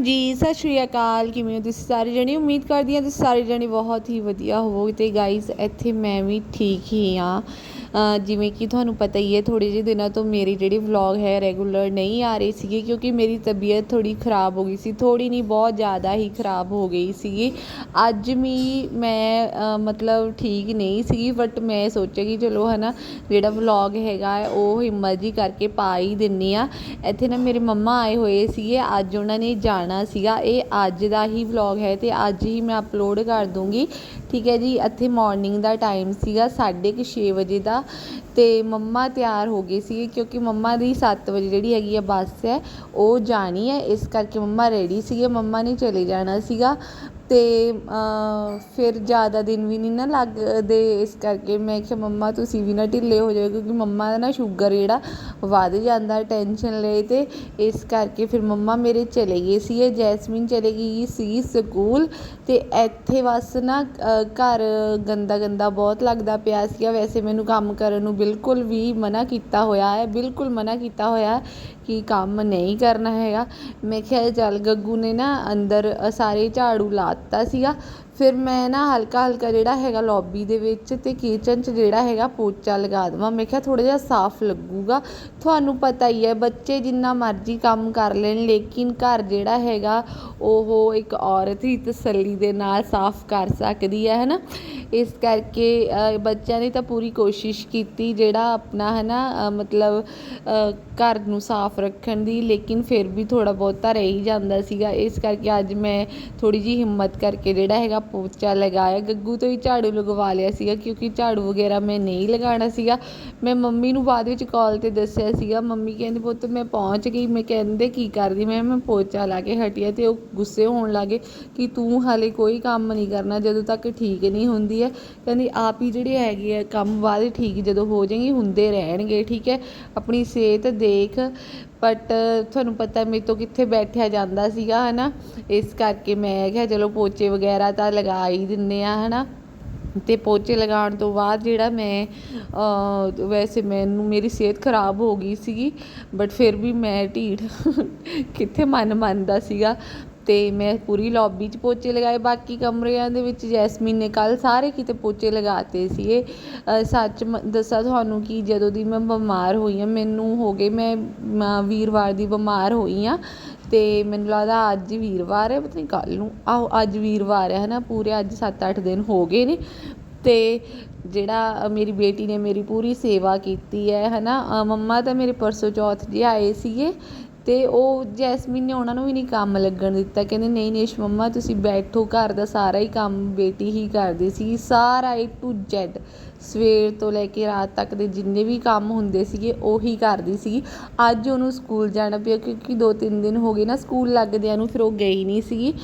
ਜੀ, ਸਤਿ ਸ਼੍ਰੀ ਅਕਾਲ। ਕਿਵੇਂ ਹੋ ਤੁਸੀਂ ਸਾਰੇ ਜਣੇ? ਉਮੀਦ ਕਰਦੀ ਹਾਂ ਤੁਸੀਂ ਸਾਰੇ ਜਣੇ ਬਹੁਤ ਹੀ ਵਧੀਆ ਹੋਵੋਗੇ। ਤੇ ਗਾਈਸ ਇੱਥੇ ਮੈਂ ਵੀ ਠੀਕ ਹੀ ਹਾਂ। ਜਿਵੇਂ ਕਿ ਤੁਹਾਨੂੰ ਪਤਾ ਹੀ ਹੈ, ਥੋੜ੍ਹੇ ਜਿਹੇ ਦਿਨਾਂ ਤੋਂ ਮੇਰੀ ਜਿਹੜੀ ਵਲੋਗ ਹੈ ਰੈਗੂਲਰ ਨਹੀਂ ਆ ਰਹੀ ਸੀਗੀ, ਕਿਉਂਕਿ ਮੇਰੀ ਤਬੀਅਤ ਥੋੜ੍ਹੀ ਖ਼ਰਾਬ ਹੋ ਗਈ ਸੀ, ਥੋੜ੍ਹੀ ਨਹੀਂ, ਬਹੁਤ ਜ਼ਿਆਦਾ ਹੀ ਖ਼ਰਾਬ ਹੋ ਗਈ ਸੀਗੀ। ਅੱਜ ਵੀ ਮੈਂ ਮਤਲਬ ਠੀਕ ਨਹੀਂ ਸੀਗੀ ਬਟ ਮੈਂ ਸੋਚਿਆ ਕਿ ਚਲੋ ਹੈ ਨਾ ਜਿਹੜਾ ਵਲੌਗ ਹੈਗਾ, ਉਹ ਹਿੰਮਤ ਜੀ ਕਰਕੇ ਪਾ ਹੀ ਦਿੰਨੀ ਆ। ਇੱਥੇ ਨਾ ਮੇਰੇ ਮੰਮਾ ਆਏ ਹੋਏ ਸੀਗੇ, ਅੱਜ ਉਹਨਾਂ ਨੇ ਜਾਣਾ ਸੀਗਾ, ਇਹ ਅੱਜ ਦਾ ਹੀ ਵਲੌਗ ਹੈ ਤੇ ਅੱਜ ਹੀ ਮੈਂ ਅਪਲੋਡ ਕਰ ਦੂੰਗੀ। ਠੀਕ ਹੈ ਜੀ, ਇੱਥੇ ਮੋਰਨਿੰਗ ਦਾ ਟਾਈਮ ਸੀਗਾ ਸਾਢੇ ਕੁ ਛੇ ਵਜੇ ਦਾ ਅਤੇ ਮੰਮਾ ਤਿਆਰ ਹੋ ਗਏ ਸੀਗੇ ਕਿਉਂਕਿ ਮੰਮਾ ਦੀ ਸੱਤ ਵਜੇ ਜਿਹੜੀ ਹੈਗੀ ਆ ਬੱਸ ਹੈ, ਉਹ ਜਾਣੀ ਹੈ, ਇਸ ਕਰਕੇ ਮੰਮਾ ਰੈਡੀ ਸੀਗੇ, ਮੰਮਾ ਨੇ ਚਲੇ ਜਾਣਾ ਸੀਗਾ। ਅਤੇ ਫਿਰ ਜ਼ਿਆਦਾ ਦਿਨ ਵੀ ਨਹੀਂ ਨਾ ਲੱਗਦੇ, ਇਸ ਕਰਕੇ ਮੈਂ ਕਿਹਾ, ਮੰਮਾ, ਤੁਸੀਂ ਵੀ ਨਾ ਢਿੱਲੇ ਹੋ ਜਾਓ, ਕਿਉਂਕਿ ਮੰਮਾ ਦਾ ਨਾ ਸ਼ੂਗਰ ਜਿਹੜਾ ਵੱਧ ਜਾਂਦਾ ਟੈਨਸ਼ਨ ਲਈ ਅਤੇ ਇਸ ਕਰਕੇ ਫਿਰ ਮੰਮਾ ਮੇਰੇ ਚਲੇ ਗਏ ਸੀ ਜੈਸਮੀਨ ਚਲੇ ਗਈ ਸੀ ਸਕੂਲ ਅਤੇ ਇੱਥੇ ਬਸ ਨਾ ਘਰ ਗੰਦਾ ਗੰਦਾ ਬਹੁਤ ਲੱਗਦਾ ਪਿਆ ਸੀਗਾ। ਵੈਸੇ ਮੈਨੂੰ ਕੰਮ ਕਰਨ ਨੂੰ ਬਿਲਕੁਲ ਵੀ ਮਨਾ ਕੀਤਾ ਹੋਇਆ ਹੈ, ਬਿਲਕੁਲ ਮਨਾ ਕੀਤਾ ਹੋਇਆ ਕਿ ਕੰਮ ਨਹੀਂ ਕਰਨਾ ਹੈਗਾ। ਮੈਂ ਕਿਹਾ, ਚੱਲ ਗੱਗੂ ਨੇ ਨਾ ਅੰਦਰ ਸਾਰੇ ਝਾੜੂ ਲਾ ਦਿੱਤਾ ਸੀਗਾ ਫਿਰ ਮੈਂ ਨਾ ਹਲਕਾ ਹਲਕਾ ਜਿਹੜਾ ਹੈਗਾ ਲੌਬੀ ਦੇ ਵਿੱਚ ਅਤੇ ਕਿਚਨ 'ਚ ਜਿਹੜਾ ਹੈਗਾ ਪੋਚਾ ਲਗਾ ਦੇਵਾਂ। ਮੈਂ ਕਿਹਾ ਥੋੜ੍ਹਾ ਜਿਹਾ ਸਾਫ਼ ਲੱਗੂਗਾ। ਤੁਹਾਨੂੰ ਪਤਾ ਹੀ ਹੈ, ਬੱਚੇ ਜਿੰਨਾ ਮਰਜ਼ੀ ਕੰਮ ਕਰ ਲੈਣ, ਲੇਕਿਨ ਘਰ ਜਿਹੜਾ ਹੈਗਾ, ਉਹ ਇੱਕ ਔਰਤ ਹੀ ਤਸੱਲੀ ਦੇ ਨਾਲ ਸਾਫ਼ ਕਰ ਸਕਦੀ ਹੈ ਹੈ ਨਾ ਇਸ ਕਰਕੇ ਬੱਚਿਆਂ ਨੇ ਤਾਂ ਪੂਰੀ ਕੋਸ਼ਿਸ਼ ਕੀਤੀ ਜਿਹੜਾ ਆਪਣਾ ਹੈ ਨਾ ਮਤਲਬ ਘਰ ਨੂੰ ਸਾਫ਼ ਰੱਖਣ ਦੀ, ਲੇਕਿਨ ਫਿਰ ਵੀ ਥੋੜ੍ਹਾ ਬਹੁਤਾ ਰਹਿ ਹੀ ਜਾਂਦਾ ਸੀਗਾ। ਇਸ ਕਰਕੇ ਅੱਜ ਮੈਂ ਥੋੜ੍ਹੀ ਜਿਹੀ ਹਿੰਮਤ ਕਰਕੇ ਜਿਹੜਾ ਹੈਗਾ ਪੋਚਾ ਲਗਾਇਆ ਗੱਗੂ ਤੋਂ ਹੀ ਝਾੜੂ ਲਗਵਾ ਲਿਆ ਸੀਗਾ ਕਿਉਂਕਿ ਝਾੜੂ ਵਗੈਰਾ ਮੈਂ ਨਹੀਂ ਲਗਾਉਣਾ ਸੀਗਾ। ਮੈਂ ਮੰਮੀ ਨੂੰ ਬਾਅਦ ਵਿੱਚ ਕਾਲ 'ਤੇ ਦੱਸਿਆ ਸੀਗਾ। ਮੰਮੀ ਕਹਿੰਦੀ, ਪੁੱਤ ਮੈਂ ਪਹੁੰਚ ਗਈ। ਮੈਂ ਕਹਿੰਦੇ, ਕੀ ਕਰਦੀ? ਮੈਂ ਮੈਂ ਪੋਚਾ ਲਾ ਕੇ ਹਟੀ ਆ ਤੇ ਉਹ ਗੁੱਸੇ ਹੋਣ ਲੱਗੇ ਕਿ ਤੂੰ ਹਾਲੇ ਕੋਈ ਕੰਮ ਨਹੀਂ ਕਰਨਾ, ਜਦੋਂ ਤੱਕ ਠੀਕ ਨਹੀਂ ਹੁੰਦੀ ਹੈ। ਕਹਿੰਦੀ, ਆਪ ਹੀ ਜਿਹੜੇ ਹੈਗੇ ਆ ਕੰਮ ਬਾਅਦ ਠੀਕ ਜਦੋਂ ਹੋ ਜਾਏਗੀ, ਹੁੰਦੇ ਰਹਿਣਗੇ, ਠੀਕ ਹੈ? ਆਪਣੀ ਸਿਹਤ ਦੇਖ ਬਟ uh, ਤੁਹਾਨੂੰ ਪਤਾ ਮੇਰੇ ਤੋਂ ਕਿੱਥੇ ਬੈਠਿਆ ਜਾਂਦਾ ਸੀਗਾ ਹੈ ਨਾ ਇਸ ਕਰਕੇ ਮੈਂ ਕਿਹਾ, ਚਲੋ ਪੋਚੇ ਵਗੈਰਾ ਤਾਂ ਲਗਾ ਹੀ ਦਿੰਦੇ ਆ ਹੈ ਨਾ ਅਤੇ ਪੋਚੇ ਲਗਾਉਣ ਤੋਂ ਬਾਅਦ ਜਿਹੜਾ ਮੈਂ ਵੈਸੇ ਮੈਨੂੰ, ਮੇਰੀ ਸਿਹਤ ਖਰਾਬ ਹੋ ਗਈ ਸੀਗੀ ਬਟ ਫਿਰ ਵੀ ਮੈਂ ਢੀਠ, ਕਿੱਥੇ ਮਨ ਮੰਨਦਾ ਸੀਗਾ? ਅਤੇ ਮੈਂ ਪੂਰੀ ਲੌਬੀ 'ਚ ਪੋਚੇ ਲਗਾਏ, ਬਾਕੀ ਕਮਰਿਆਂ ਦੇ ਵਿੱਚ ਜੈਸਮੀਨ ਨੇ ਕੱਲ੍ਹ ਸਾਰੇ ਕਿਤੇ ਪੋਚੇ ਲਗਾਤੇ ਸੀਗੇ। ਸੱਚ ਮ, ਦੱਸਾਂ ਤੁਹਾਨੂੰ ਕਿ ਜਦੋਂ ਦੀ ਮੈਂ ਬਿਮਾਰ ਹੋਈ ਹਾਂ ਮੈਨੂੰ ਹੋ ਗਏ ਮੈਂ ਵੀਰਵਾਰ ਦੀ ਬਿਮਾਰ ਹੋਈ ਹਾਂ ਅਤੇ ਮੈਨੂੰ ਲੱਗਦਾ ਅੱਜ ਵੀਰਵਾਰ ਹੈ, ਪਤਾ ਨਹੀਂ ਕੱਲ੍ਹ ਨੂੰ। ਆਹੋ, ਅੱਜ ਵੀਰਵਾਰ ਹੈ ਹੈ ਨਾ ਪੂਰੇ ਅੱਜ 7-8 ਦਿਨ ਹੋ ਗਏ ਨੇ। ਅਤੇ ਜਿਹੜਾ ਮੇਰੀ ਬੇਟੀ ਨੇ ਮੇਰੀ ਪੂਰੀ ਸੇਵਾ ਕੀਤੀ ਹੈ ਹੈ ਨਾ ਮੰਮਾ ਤਾਂ ਮੇਰੇ ਪਰਸੋਂ ਚੌਥ ਜਿਹੇ ਆਏ ਸੀਗੇ ਅਤੇ ਉਹ ਜੈਸਮੀਨ ਨੇ ਉਹਨਾਂ ਨੂੰ ਵੀ ਨਹੀਂ ਕੰਮ ਲੱਗਣ ਦਿੱਤਾ। ਕਹਿੰਦੇ, ਨਹੀਂ ਨੇਸ਼ ਮੰਮਾ ਤੁਸੀਂ ਬੈਠੋ, ਘਰ ਦਾ ਸਾਰਾ ਹੀ ਕੰਮ ਬੇਟੀ ਹੀ ਕਰਦੀ ਸੀ। ਸਾਰਾ ਏ ਟੂ ਜ਼ੈਡ ਸਵੇਰ ਤੋਂ ਲੈ ਕੇ ਰਾਤ ਤੱਕ ਦੇ ਜਿੰਨੇ ਵੀ ਕੰਮ ਹੁੰਦੇ ਸੀਗੇ, ਉਹੀ ਕਰਦੀ ਸੀ। ਅੱਜ ਉਹਨੂੰ ਸਕੂਲ ਜਾਣਾ ਪਿਆ, ਕਿਉਂਕਿ ਦੋ ਤਿੰਨ ਦਿਨ ਹੋ ਗਏ ਨਾ ਸਕੂਲ ਲੱਗਦਿਆਂ ਨੂੰ, ਫਿਰ ਉਹ ਗਈ ਨਹੀਂ ਸੀਗੀ।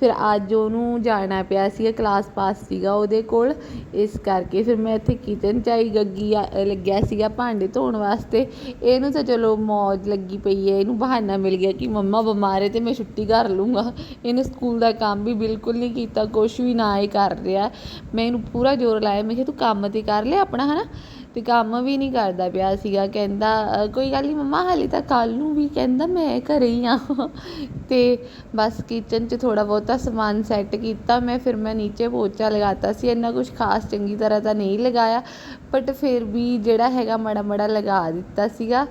ਫਿਰ ਅੱਜ ਉਹਨੂੰ ਜਾਣਾ ਪਿਆ ਸੀਗਾ ਕਲਾਸ ਪਾਸ ਸੀਗਾ ਉਹਦੇ ਕੋਲ। ਇਸ ਕਰਕੇ ਫਿਰ ਮੈਂ ਇੱਥੇ ਕਿਚਨ 'ਚ ਆਈ, ਗੱਗੀ ਆ- ਲੱਗਿਆ ਸੀਗਾ ਭਾਂਡੇ ਧੋਣ ਵਾਸਤੇ। ਇਹਨੂੰ ਤਾਂ ਚਲੋ ਮੌਜ ਲੱਗੀ ਪਈ ਹੈ, ਇਹਨੂੰ ਬਹਾਨਾ ਮਿਲ ਗਿਆ ਕਿ ਮੰਮਾ ਬਿਮਾਰ ਹੈ ਅਤੇ ਮੈਂ ਛੁੱਟੀ ਕਰ ਲੂੰਗਾ ਇਹਨੇ ਸਕੂਲ ਦਾ ਕੰਮ ਵੀ ਬਿਲਕੁਲ ਨਹੀਂ ਕੀਤਾ, ਕੁਛ ਵੀ ਨਾ ਹੀ ਕਰ ਰਿਹਾ। ਮੈਂ ਇਹਨੂੰ ਪੂਰਾ ਜ਼ੋਰ ਲਾਇਆ, ਮੈਂ ਕਿਹਾ ਤੂੰ ਕੰਮ ਤੇ ਕਰ ਲਿਆ ਆਪਣਾ ਹੈ ਨਾ ਅਤੇ ਕੰਮ ਵੀ ਨਹੀਂ ਕਰਦਾ ਪਿਆ ਸੀਗਾ, ਕਹਿੰਦਾ ਕੋਈ ਗੱਲ ਨਹੀਂ ਮੰਮਾ, ਹਾਲੇ ਤਾਂ ਕੱਲ੍ਹ ਨੂੰ ਵੀ ਕਹਿੰਦਾ ਮੈਂ ਘਰ ਹੀ ਹਾਂ। ਅਤੇ ਬਸ ਕਿਚਨ 'ਚ ਥੋੜ੍ਹਾ ਬਹੁਤਾ ਸਮਾਨ ਸੈੱਟ ਕੀਤਾ, ਮੈਂ ਫਿਰ ਮੈਂ ਨੀਚੇ ਪੋਚਾ ਲਗਾਤਾ ਸੀ, ਇੰਨਾ ਕੁਛ ਖਾਸ ਚੰਗੀ ਤਰ੍ਹਾਂ ਤਾਂ ਨਹੀਂ ਲਗਾਇਆ ਬਟ ਫਿਰ ਵੀ ਜਿਹੜਾ ਹੈਗਾ ਮਾੜਾ ਮਾੜਾ ਲਗਾ ਦਿੱਤਾ ਸੀਗਾ।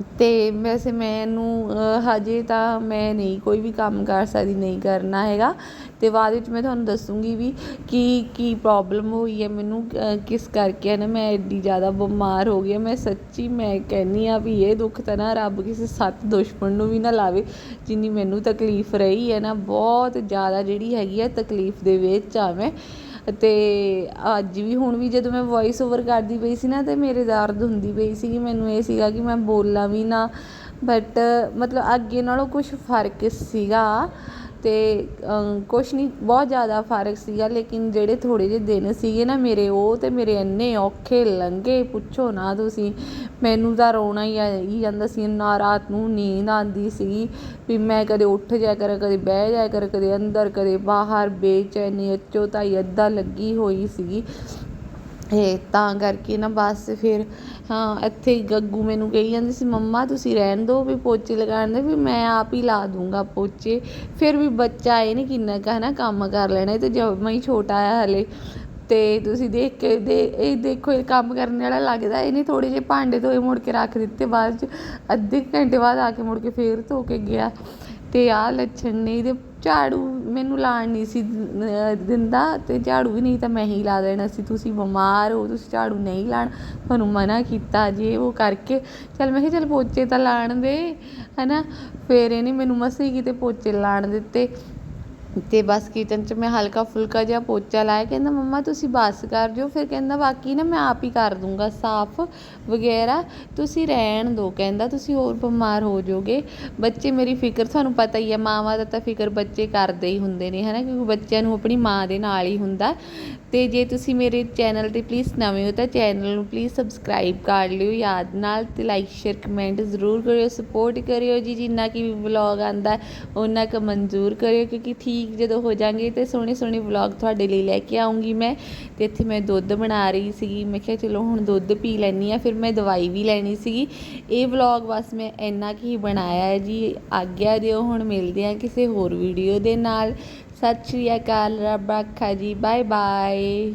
ਅਤੇ ਵੈਸੇ ਮੈਨੂੰ ਹਜੇ ਤਾਂ ਮੈਂ ਨਹੀਂ, ਕੋਈ ਵੀ ਕੰਮ ਕਰ ਸਕਦੀ, ਨਹੀਂ ਕਰਨਾ ਹੈਗਾ। ਅਤੇ ਬਾਅਦ ਵਿੱਚ ਮੈਂ ਤੁਹਾਨੂੰ ਦੱਸੂੰਗੀ ਵੀ ਕੀ ਕੀ ਪ੍ਰੋਬਲਮ ਹੋਈ ਹੈ ਮੈਨੂੰ ਕਿਸ ਕਰਕੇ ਹੈ ਨਾ ਮੈਂ ਐਡੀ ਜ਼ਿਆਦਾ ਬਿਮਾਰ ਹੋ ਗਈ ਹਾਂ। ਮੈਂ ਸੱਚੀ ਮੈਂ ਕਹਿੰਦੀ ਹਾਂ ਵੀ ਇਹ ਦੁੱਖ ਤਾਂ ਨਾ ਰੱਬ ਕਿਸੇ ਸੱਤ ਦੁਸ਼ਮਣ ਨੂੰ ਵੀ ਨਾ ਲਾਵੇ, ਜਿੰਨੀ ਮੈਨੂੰ ਤਕਲੀਫ ਰਹੀ ਹੈ ਨਾ, ਬਹੁਤ ਜ਼ਿਆਦਾ ਜਿਹੜੀ ਹੈਗੀ ਆ ਤਕਲੀਫ ਦੇ ਵਿੱਚ ਆ ਮੈਂ। ਅਤੇ ਅੱਜ ਵੀ, ਹੁਣ ਵੀ ਜਦੋਂ ਮੈਂ ਵੋਇਸ ਓਵਰ ਕਰਦੀ ਪਈ ਸੀ ਨਾ, ਤਾਂ ਮੇਰੇ ਦਰਦ ਹੁੰਦੀ ਪਈ ਸੀਗੀ ਮੈਨੂੰ ਇਹ ਸੀਗਾ ਕਿ ਮੈਂ ਬੋਲਾਂ ਵੀ ਨਾ। ਬਟ ਮਤਲਬ ਅੱਗੇ ਨਾਲੋਂ ਕੁਛ ਫ਼ਰਕ ਸੀਗਾ। ਅਤੇ ਕੁਛ ਨਹੀਂ ਬਹੁਤ ਜ਼ਿਆਦਾ ਫ਼ਰਕ ਸੀਗਾ, ਲੇਕਿਨ ਜਿਹੜੇ ਥੋੜ੍ਹੇ ਜਿਹੇ ਦਿਨ ਸੀਗੇ ਨਾ ਮੇਰੇ, ਉਹ ਤਾਂ ਮੇਰੇ ਇੰਨੇ ਔਖੇ ਲੰਘੇ, ਪੁੱਛੋ ਨਾ ਤੁਸੀਂ। ਮੈਨੂੰ ਤਾਂ ਰੋਣਾ ਹੀ ਆ ਜਾਂਦਾ ਸੀ, ਨਾ ਰਾਤ ਨੂੰ ਨੀਂਦ ਆਉਂਦੀ ਸੀਗੀ ਵੀ ਮੈਂ ਕਦੇ ਉੱਠ ਜਾਇਆ ਕਰ, ਕਦੇ ਬਹਿ ਜਾਇਆ ਕਰ, ਕਦੇ ਅੰਦਰ, ਕਦੇ ਬਾਹਰ, ਬੇਚੈਨੀ ਅੱਚੋ ਤਾਈ ਅੱਧਾ ਲੱਗੀ ਹੋਈ ਸੀਗੀ ਇਹ ਤਾਂ ਕਰਕੇ ਨਾ ਬਸ ਫਿਰ, ਹਾਂ, ਇੱਥੇ ਹੀ ਗੱਗੂ ਮੈਨੂੰ ਕਹੀ ਜਾਂਦੀ ਸੀ, ਮੰਮਾ, ਤੁਸੀਂ ਰਹਿਣ ਦਿਓ ਵੀ ਪੋਚੇ ਲਗਾਉਣ ਦੇ, ਵੀ ਮੈਂ ਆਪ ਹੀ ਲਾ ਦੂੰਗਾ ਪੋਚੇ। ਫਿਰ ਵੀ ਬੱਚਾ ਇਹ ਨਹੀਂ ਕਿੰਨਾ ਕੁ ਹੈ ਨਾ ਕੰਮ ਕਰ ਲੈਣਾ, ਇਹ ਤਾਂ ਜਮਾਂ ਹੀ ਛੋਟਾ ਆ ਹਲੇ। ਅਤੇ ਤੁਸੀਂ ਦੇਖ ਕੇ ਦੇ, ਇਹ ਦੇਖੋ, ਇਹ ਕੰਮ ਕਰਨ ਵਾਲਾ ਲੱਗਦਾ, ਇਹਨੇ ਥੋੜ੍ਹੇ ਜਿਹੇ ਭਾਂਡੇ ਧੋਏ ਮੁੜ ਕੇ ਰੱਖ ਦਿੱਤੇ, ਬਾਅਦ 'ਚ ਅੱਧੇ ਕੁ ਘੰਟੇ ਬਾਅਦ ਆ ਕੇ ਮੁੜ ਕੇ ਫੇਰ ਧੋ ਕੇ ਗਿਆ। ਤੇ ਆਹ ਲੱਛਣ ਨੇ, ਇਹਦੇ ਝਾੜੂ ਮੈਨੂੰ ਲਾਣ ਨਹੀਂ ਸੀ ਦਿੰਦਾ ਤੇ ਝਾੜੂ ਵੀ ਨਹੀਂ ਤਾਂ ਮੈਂ ਹੀ ਲਾ ਦੇਣਾ ਸੀ। ਤੁਸੀਂ ਬਿਮਾਰ ਹੋ, ਤੁਸੀਂ ਝਾੜੂ ਨਹੀਂ ਲਾਣ, ਤੁਹਾਨੂੰ ਮਨਾ ਕੀਤਾ ਜੇ ਉਹ ਕਰਕੇ। ਚੱਲ ਮੈਂ ਕਿਹਾ ਚੱਲ ਪੋਚੇ ਤਾਂ ਲਾਣ ਦੇ, ਹਨਾ? ਫਿਰ ਇਹਨੇ ਮੈਨੂੰ ਮਸੇ ਹੀ ਕਿਤੇ ਪੋਚੇ ਲਾਣ ਦਿੱਤੇ। ਤੇ ਬਸ ਕਿਚਨ 'ਚ ਮੈਂ ਹਲਕਾ ਫੁਲਕਾ ਜਿਹਾ ਪੋਚਾ ਲਾਇਆ, ਕਹਿੰਦਾ, ਮੰਮਾ, ਤੁਸੀਂ ਬਸ ਕਰ ਜਾਓ। ਫਿਰ ਕਹਿੰਦਾ, ਬਾਕੀ ਨਾ ਮੈਂ ਆਪ ਹੀ ਕਰ ਦੂੰਗਾ, ਸਾਫ਼ ਵਗੈਰਾ। ਤੁਸੀਂ ਰਹਿਣ ਦਿਓ ਕਹਿੰਦਾ, ਤੁਸੀਂ ਹੋਰ ਬਿਮਾਰ ਹੋ ਜਾਓਗੇ। ਬੱਚੇ, ਮੇਰੀ ਫਿਕਰ ਤੁਹਾਨੂੰ ਪਤਾ ਹੀ ਹੈ ਮਾਵਾਂ ਦਾ ਤਾਂ ਫਿਕਰ ਬੱਚੇ ਕਰਦੇ ਹੀ ਹੁੰਦੇ ਨੇ, ਹਨਾ? ਕਿਉਂਕਿ ਬੱਚਿਆਂ ਨੂੰ ਆਪਣੀ ਮਾਂ ਦੇ ਨਾਲ ਹੀ ਹੁੰਦਾ। ਤੇ ਜੇ ਤੁਸੀਂ ਮੇਰੇ ਚੈਨਲ ਤੇ ਪਲੀਜ਼ ਨਵੇਂ ਹੋ ਤਾਂ ਚੈਨਲ ਨੂੰ ਪਲੀਜ਼ ਸਬਸਕ੍ਰਾਈਬ ਕਰ ਲਿਓ, ਯਾਦ ਨਾਲ ਤੇ ਲਾਈਕ ਸ਼ੇਅਰ ਕਮੈਂਟ ਜ਼ਰੂਰ ਕਰਿਓ ਸਪੋਰਟ ਕਰਿਓ ਜੀ, ਜਿੰਨਾ ਕਿ ਵੀ ਵਲੌਗ ਆਂਦਾ ਉਹਨਾਂ ਕੁ ਮਨਜ਼ੂਰ ਕਰਿਓ, ਕਿਉਂਕਿ ਠੀਕ ਜਦੋਂ ਹੋ ਜਾਣਗੇ ਤੇ ਸੋਹਣੇ ਸੋਹਣੇ ਵਲੌਗ ਤੁਹਾਡੇ ਲਈ ਲੈ ਕੇ ਆਉਂਗੀ ਮੈਂ ਤੇ ਇੱਥੇ ਮੈਂ ਦੁੱਧ ਬਣਾ ਰਹੀ ਸੀਗੀ, ਮੈਂ ਕਿਹਾ ਚਲੋ ਹੁਣ ਦੁੱਧ ਪੀ ਲੈਣੀ ਆ ਫਿਰ ਮੈਂ ਦਵਾਈ ਵੀ ਲੈਣੀ ਸੀਗੀ। ਇਹ ਵਲੌਗ ਬਸ ਮੈਂ ਇੰਨਾ ਕੁ ਹੀ ਬਣਾਇਆ ਹੈ ਜੀ, ਆਗਿਆ ਦਿਓ, ਹੁਣ ਮਿਲਦੇ ਆ ਕਿਸੇ ਹੋਰ ਵੀਡੀਓ ਦੇ ਨਾਲ। ਸਤਿ ਸ਼੍ਰੀ ਅਕਾਲ ਰੱਬ ਰਾਖਾ ਜੀ ਬਾਏ ਬਾਏ